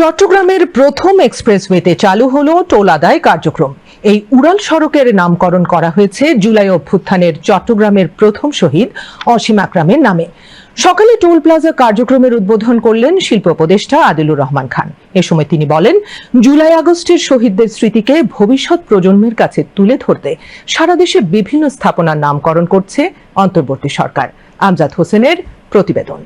চট্টগ্রামের প্রথম এক্সপ্রেসওয়েতে চালু হলো টোল আদায় কার্যক্রম। এই উড়াল সড়কের নামকরণ করা হয়েছে জুলাই অভ্যুত্থানের চট্টগ্রামের প্রথম শহীদ অসীম আকরামের নামে। সকালে টোল প্লাজা কার্যক্রমের উদ্বোধন করলেন শিল্প উপদেষ্টা আদিলুর রহমান খান। এ সময় তিনি বলেন, জুলাই আগস্টের শহীদদের স্মৃতিকে ভবিষ্যৎ প্রজন্মের কাছে তুলে ধরতে সারা দেশে বিভিন্ন স্থাপনার নামকরণ করছে অন্তর্বর্তী সরকার। আমজাদ হোসেনের প্রতিবেদন।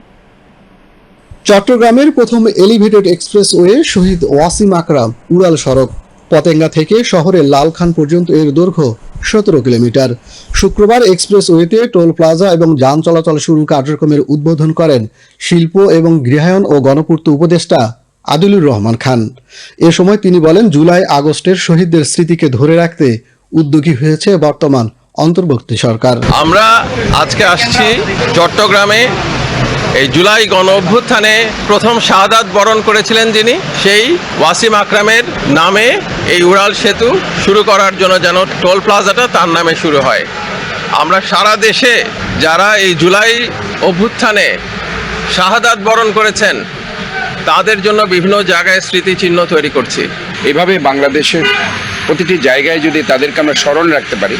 চট্টগ্রামের প্রথম এলিভেটেড এক্সপ্রেসওয়ে শহীদ ওয়াসিম আকরাম উড়াল সড়ক। পতেঙ্গা থেকে শহরের লালখান পর্যন্ত এর দৈর্ঘ্য সতেরো কিলোমিটার। শুক্রবার এক্সপ্রেসওয়েতে টোল প্লাজা এবং যান চলাচল শুরু কার্যক্রমের উদ্বোধন করেন শিল্প এবং গৃহায়ন ও গণপূর্ত উপদেষ্টা আদিলুর রহমান খান। এ সময় তিনি বলেন, জুলাই আগস্টের শহীদদের স্মৃতিকে ধরে রাখতে উদ্যোগী হয়েছে বর্তমান অন্তর্বর্তী সরকার। আমরা আজকে আসছি চট্টগ্রামে এই জুলাই গণ অভ্যুত্থানে প্রথম শাহাদাত বরণ করেছিলেন যিনি, সেই ওয়াসিম আকরামের নামে এই উড়াল সেতু শুরু করার জন্য যেন টোল প্লাজাটা তার নামে শুরু হয়। আমরা সারা দেশে যারা এই জুলাই অভ্যুত্থানে শাহাদাত বরণ করেছেন, তাদের জন্য বিভিন্ন জায়গায় স্মৃতিচিহ্ন তৈরি করছি। এভাবে বাংলাদেশের প্রতিটি জায়গায় যদি তাদেরকে আমরা স্মরণ রাখতে পারি,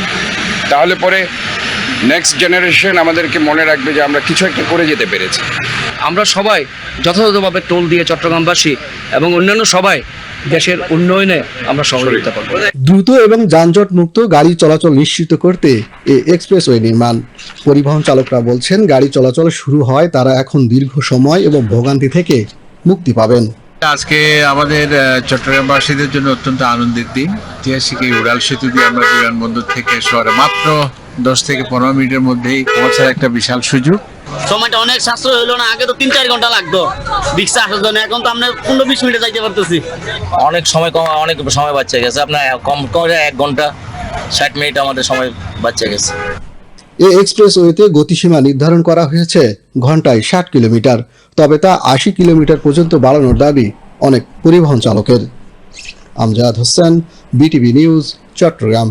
তাহলে পরে নেক্সট জেনারেশন আমাদেরকে মনে রাখবে যে আমরা কিছু একটা করে যেতে পেরেছি। আমরা সবাই যথাযথভাবে টোল দিয়ে চট্টগ্রামবাসী এবং অন্যান্য সবাই দেশের উন্নয়নে আমরা সহযোগিতা করব। দ্রুত এবং যানজট মুক্ত গাড়ি চলাচল নিশ্চিত করতে এই এক্সপ্রেসওয়ে নির্মাণ। পরিবহন চালকরা বলছেন গাড়ি চলাচল শুরু হয় তারা এখন দীর্ঘ সময় এবং ভোগান্তি থেকে মুক্তি পাবেন। আজকে আমাদের চট্টগ্রামবাসীদের জন্য অত্যন্ত আনন্দের দিন। ঐতিহাসিক এই উড়াল সেতু দিয়ে আমরা বিমানবন্দর থেকে শহরে মাত্র দশ থেকে পনেরো মিনিটের মধ্যেই পৌঁছার একটা বিশাল সুযোগ। সময়টা অনেক সাশ্রয় হলো না আগে তো তিন চার ঘণ্টা লাগতো। রিক্সা আসার জন্য এখন তো আমরা পনেরো বিশ মিনিটে যাইতে পারতেছি। অনেক সময় কম অনেক সময় বাচ্চা গেছে। আপনার কম করে এক ঘণ্টা ষাট মিনিট আমাদের সময় বাচ্চা গেছে। এই এক্সপ্রেসওয়েতে গতিসীমা নির্ধারণ করা হয়েছে ঘন্টায় ষাট কিলোমিটার, তবে তা আশি কিলোমিটার পর্যন্ত বাড়ানোর দাবি অনেক পরিবহন চালকের। Amjad Hossain, BTV news, Chattogram.